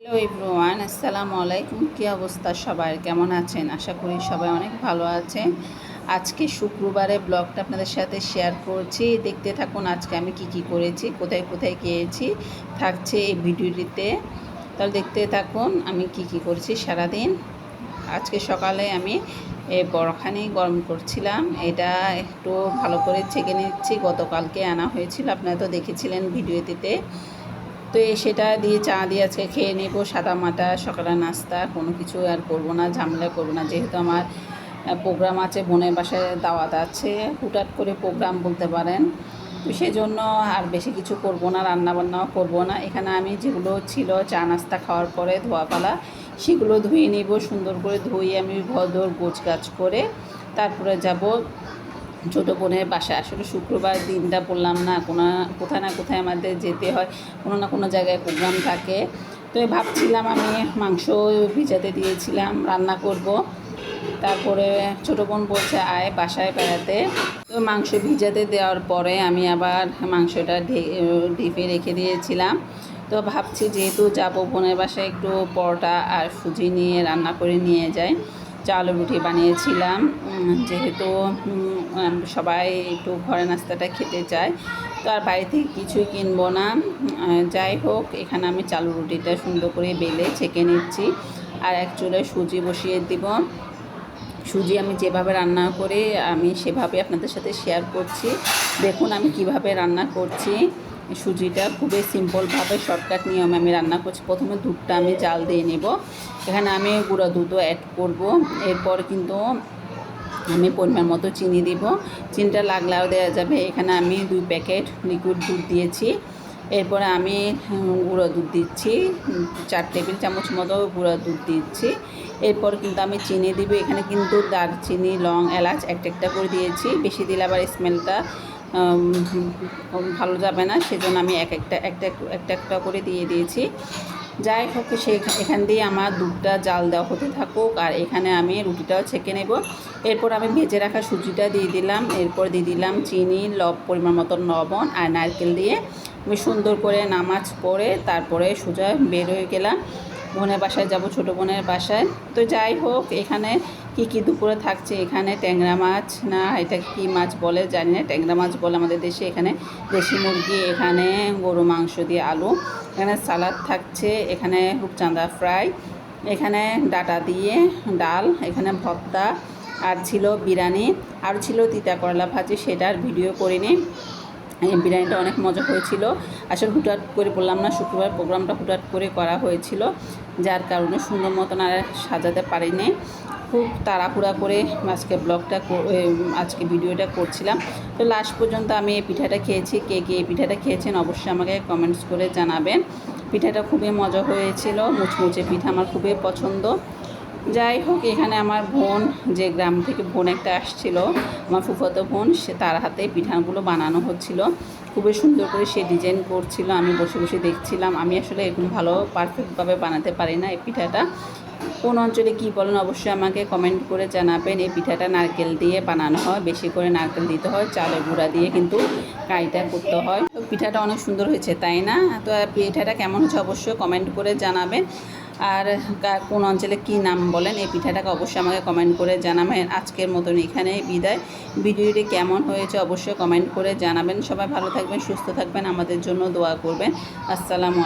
Hello ইব্রুয়ান আসসালামু আলাইকুম কী অবস্থা সবার? কেমন আছেন? আশা করি সবাই অনেক ভালো আছেন। আজকে শুক্রবারে ব্লগটা আপনাদের সাথে শেয়ার করছি। দেখতে থাকুন আজকে আমি কি কি করেছি, কোথায় কোথায় গিয়েছি, থাকছে এই ভিডিওটিতে। তাহলে দেখতে থাকুন আমি কি কি করেছি সারাদিন। আজকে সকালে আমি এই বড়খানি গরম করছিলাম। এটা একটু ভালো করে ছেঁকে নিচ্ছি। গতকালকে আনা হয়েছিল। আপনারা তো দেখেছিলেন ভিডিওটিতে। তো সেটা দিয়ে চা দিয়ে আজকে খেয়ে নেব, সাদা মাটা, সকালের নাস্তা, কোনো কিছু আর করব না, ঝামেলা করব না। যেহেতু আমার প্রোগ্রাম আছে, বোনের বাসায় দাওয়াত আছে, হুটহাট করে প্রোগ্রাম বলতে পারেন। তো সেই জন্য আর বেশি কিছু করব না, রান্নাবান্নাও করব না। এখানে আমি যেগুলো ছিল, চা, নাস্তা খাওয়ার পরে ধোয়াপালা, সেগুলো ধুয়ে নেব, সুন্দর করে ধুয়ে আমি ভদর গোছ গাছ করে, তারপরে যাব ছোটো বোনের বাসায়। আসলে শুক্রবার দিনটা বললাম না, কোনো কোথায় না কোথায় আমাদের যেতে হয়, কোনো না কোনো জায়গায় প্রোগ্রাম থাকে। তো ভাবছিলাম আমি মাংস ভিজাতে দিয়েছিলাম, রান্না করব। তারপরে ছোটো বোন বলছে, আয় বাসায় বেড়াতে। তো মাংস ভিজাতে দেওয়ার পরে আমি আবার মাংসটা ঢেপে রেখে দিয়েছিলাম। তো ভাবছি যেহেতু যাব বোনের বাসায় একটু পরোটা আর সুজি নিয়ে রান্না করে নিয়ে যাই। চাল রুটি বানিয়েছিলাম। যেহেতু সবাই একটু ঘরে নাস্তাটা খেতে চায়, তো আর বাড়ি থেকে কিছুই কিনবো না। যাই হোক, এখানে আমি চালু রুটিটা সুন্দর করে বেলে ছেঁকে নিচ্ছি, আর এক চুলে সুজি বসিয়ে দিব। সুজি আমি যেভাবে রান্না করে আমি সেভাবে আপনাদের সাথে শেয়ার করছি। দেখুন আমি কীভাবে রান্না করছি। সুজিটা খুবই সিম্পলভাবে শর্টকাট নিয়মে আমি রান্না করছি। প্রথমে দুধটা আমি জাল দিয়ে নেব। এখানে আমি গুঁড়ো দুধও অ্যাড করব। এরপর কিন্তু আমি পরিমাণ মতো চিনি দিব। চিনিটা লাগলেও দেওয়া যাবে। এখানে আমি দুই প্যাকেট লিকুইড দুধ দিয়েছি। এরপরে আমি গুঁড়ো দুধ দিচ্ছি। চার টেবিল চামচ মতো গুঁড়ো দুধ দিচ্ছি। এরপর কিন্তু আমি চিনি দিব। এখানে কিন্তু দারচিনি, লং, এলাচ, একটা একটা করে দিয়েছি। বেশি দিলে আবার স্মেলটা ভালো যাবে না, সেজন্য আমি এক একটা একটা একটা একটা করে দিয়ে দিয়েছি। যাই হোক, সে এখান দিয়ে আমার দুধটা জাল দেওয়া হতে থাকুক, আর এখানে আমি রুটিটাও ছেঁকে নেব। এরপর আমি ভেজে রাখা সুজিটা দিয়ে দিলাম, এরপর দিয়ে দিলাম চিনি, লব, পরিমাণ মতো লবণ আর নারকেল দিয়ে। আমি সুন্দর করে নামাজ পড়ে তারপরে সোজা বের হয়ে গেলাম। বোনের বাসায় যাব, ছোটো বোনের বাসায়। তো যাই হোক, এখানে কি কি দুপুরে থাকছে এখানে? ট্যাংরা মাছ না এটা কি মাছ বলে? জানি না। ট্যাংরা মাছ বলে আমাদের দেশে এখানে। দেশি মুরগি, এখানে গরু মাংস দিয়ে আলু। এখানে সালাদ থাকছে, এখানে রূপচাঁদা ফ্রাই, এখানে ডাটা দিয়ে ডাল, এখানে ভর্তা, আর ছিল বিরিয়ানি, আর ছিল তিতা করলা ভাজি সেটার ভিডিও করিনি। বিরিয়ানিটা অনেক মজা হয়েছিল। আসলে হুটহাট করে বললাম না, শুক্রবার প্রোগ্রামটা হুটহাট করে করা হয়েছিল, যার কারণে সুন্দর মতন আর সাজাতে পারিনি। খুব তাড়াহুড়া করে আজকে ব্লগটা আজকে ভিডিওটা করছিলাম। তো লাস্ট পর্যন্ত আমি এই পিঠাটা খেয়েছি। কে কে এই পিঠাটা খেয়েছেন অবশ্যই আমাকে কমেন্টস করে জানাবেন। পিঠাটা খুবই মজা হয়েছিল। মুচমুচে পিঠা আমার খুবই পছন্দ। যাই হোক, এখানে আমার বোন, যে গ্রাম থেকে বোন একটা আসছিল, আমার ফুফতো বোন, সে তার হাতে পিঠাগুলো বানানো হচ্ছিল। খুবই সুন্দর করে সে ডিজাইন করছিল। আমি বসে বসে দেখছিলাম। আমি আসলে এরকম ভালো পারফেক্টভাবে বানাতে পারি না এই পিঠাটা। কোন অঞ্চলে কি বলেন অবশ্যই আমাকে কমেন্ট করে জানাবেন। এই পিঠাটা নারকেল দিয়ে বানানো হয়, বেশি করে নারকেল দিতে হয়, চালের গুঁড়া দিয়ে কিন্তু কাইটা করতে হয়। তো পিঠাটা অনেক সুন্দর হয়েছে, তাই না? তো পিঠাটা কেমন হচ্ছে অবশ্যই কমেন্ট করে জানাবেন। আর কোন অঞ্চলে কি নাম বলেন, এই পিঠাটাকে অবশ্যই আমাকে কমেন্ট করে জানাবেন। আজকের মতন এখানে বিদায়। ভিডিওটি কেমন হয়েছে অবশ্যই কমেন্ট করে জানাবেন। সবাই ভালো থাকবেন, সুস্থ থাকবেন, আমাদের জন্য দোয়া করবেন। আসসালামু